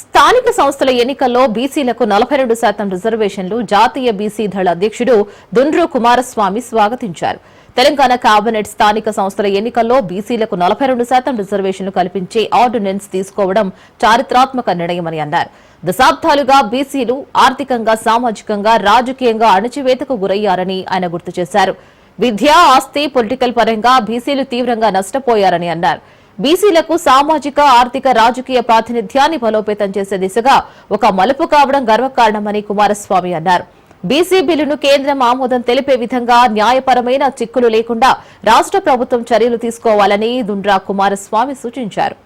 స్థానిక సంస్థల ఎన్నికల్లో బీసీలకు నలభై రెండు శాతం రిజర్వేషన్లు జాతీయ బీసీ దళ అధ్యక్షుడు దుండ్రు కుమారస్వామి స్వాగతించారు. తెలంగాణ కేబినెట్ స్థానిక సంస్థల ఎన్నికల్లో బీసీలకు నలభై రెండు శాతం రిజర్వేషన్లు కల్పించే ఆర్డినెన్స్ తీసుకోవడం చారిత్రాత్మక నిర్ణయమని అన్నారు. దశాబ్దాలుగా బీసీలు ఆర్థికంగా సామాజికంగా రాజకీయంగా అణచివేతకు గురయ్యారని ఆయన గుర్తు చేశారు. విద్య ఆస్తి పొలిటికల్ పరంగా బీసీలు తీవ్రంగా నష్టపోయారని అన్నారు. బీసీలకు సామాజిక ఆర్థిక రాజకీయ ప్రాతినిధ్యాన్ని బలోపేతం చేసే దిశగా ఒక మలుపు కావడం గర్వకారణమని కుమారస్వామి అన్నారు. బీసీ బిల్లును కేంద్రం ఆమోదం తెలిపే విధంగా న్యాయపరమైన చిక్కులు లేకుండా రాష్ట్ర ప్రభుత్వం చర్యలు తీసుకోవాలని దుండ్రా కుమారస్వామి సూచించారు.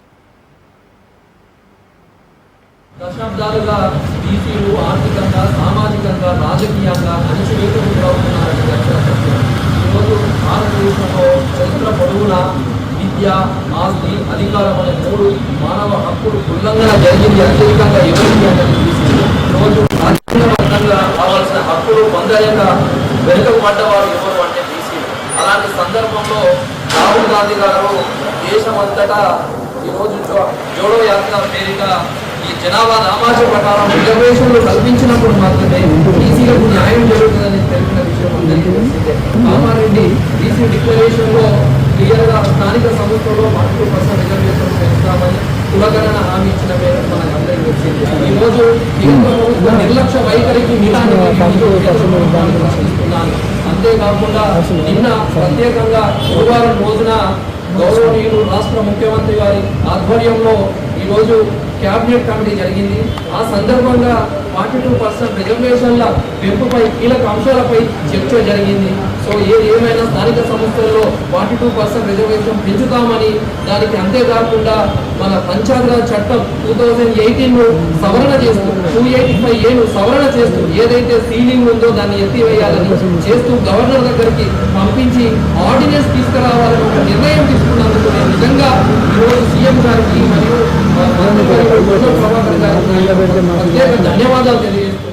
దశాబ్దాలుగా బీసీలు ఆర్థికంగా సామాజికంగా రాజకీయంగా అణచివేతకు గురవుతున్నారని ఈరోజు భారతదేశంలో చరిత్ర పొడవునా విద్య ఆస్తి అధికారం అనే మూడు మానవ హక్కులు ఉల్లంఘన జరిగింది. అత్యధికంగా ఎవరికి అంటే బీసీలు రాజ్యాంగబద్ధంగా కావాల్సిన హక్కులు పొందలేక వెనుకకు పడ్డవారు ఎవరు అంటే బీసీ. అలాంటి సందర్భంలో రాహుల్ గాంధీ గారు దేశమంతటా ఈరోజు జోడో యాత్ర పేరిట ఈ జనాభా నామాజ ప్రకారం రిజర్వేషన్లు కల్పించినప్పుడు మాత్రమే బీసీలకు న్యాయం జరుగుతుందని తెలిపిన విషయం అందరికీ తెలిసిందే. కామారెడ్డి బీసీ డిక్లరేషన్లో లో క్లియర్గా స్థానిక సంస్థల్లో వన్ టూ పర్సెంట్ రిజర్వేషన్ పెంచుతామని కులగణన హామీ ఇచ్చిన పేరు మనకు అందరికీ వచ్చింది. ఈ రోజు కేంద్ర ప్రభుత్వ నిర్లక్ష్య వైఖరికి ప్రశ్నిస్తున్నాను అంతేకాకుండా నిన్న ప్రత్యేకంగా గురువారం రోజున గౌరవనీయులు రాష్ట్ర ముఖ్యమంత్రి గారి ఆధ్వర్యంలో ఈరోజు క్యాబినెట్ కమిటీ జరిగింది. ఆ సందర్భంగా ఫార్టీ టూ పర్సెంట్ రిజర్వేషన్ల పెంపుపై కీలక అంశాలపై చర్చ జరిగింది. సో ఏది ఏమైనా స్థానిక సంస్థల్లో ఫార్టీ టూ పర్సెంట్ రిజర్వేషన్ పెంచుతామని దానికి అంతేకాకుండా మన పంచాయతీరాజ్ చట్టం టూ థౌజండ్ ఎయిటీన్ సవరణ చేస్తూ టూ ఎయిటీ ఫైవ్ ఏను సవరణ చేస్తూ ఏదైతే సీలింగ్ ఉందో దాన్ని ఎత్తివేయాలని చేస్తూ గవర్నర్ దగ్గరికి పంపించి ఆర్డినెన్స్ తీసుకురావాలని ఒక నిర్ణయం తీసుకున్నందుకు నేను నిజంగా ఈరోజు సీఎం గారికి మరియు ప్రభాకర్ గారికి ప్రత్యేక ధన్యవాదాలు తెలియజేస్తున్నాను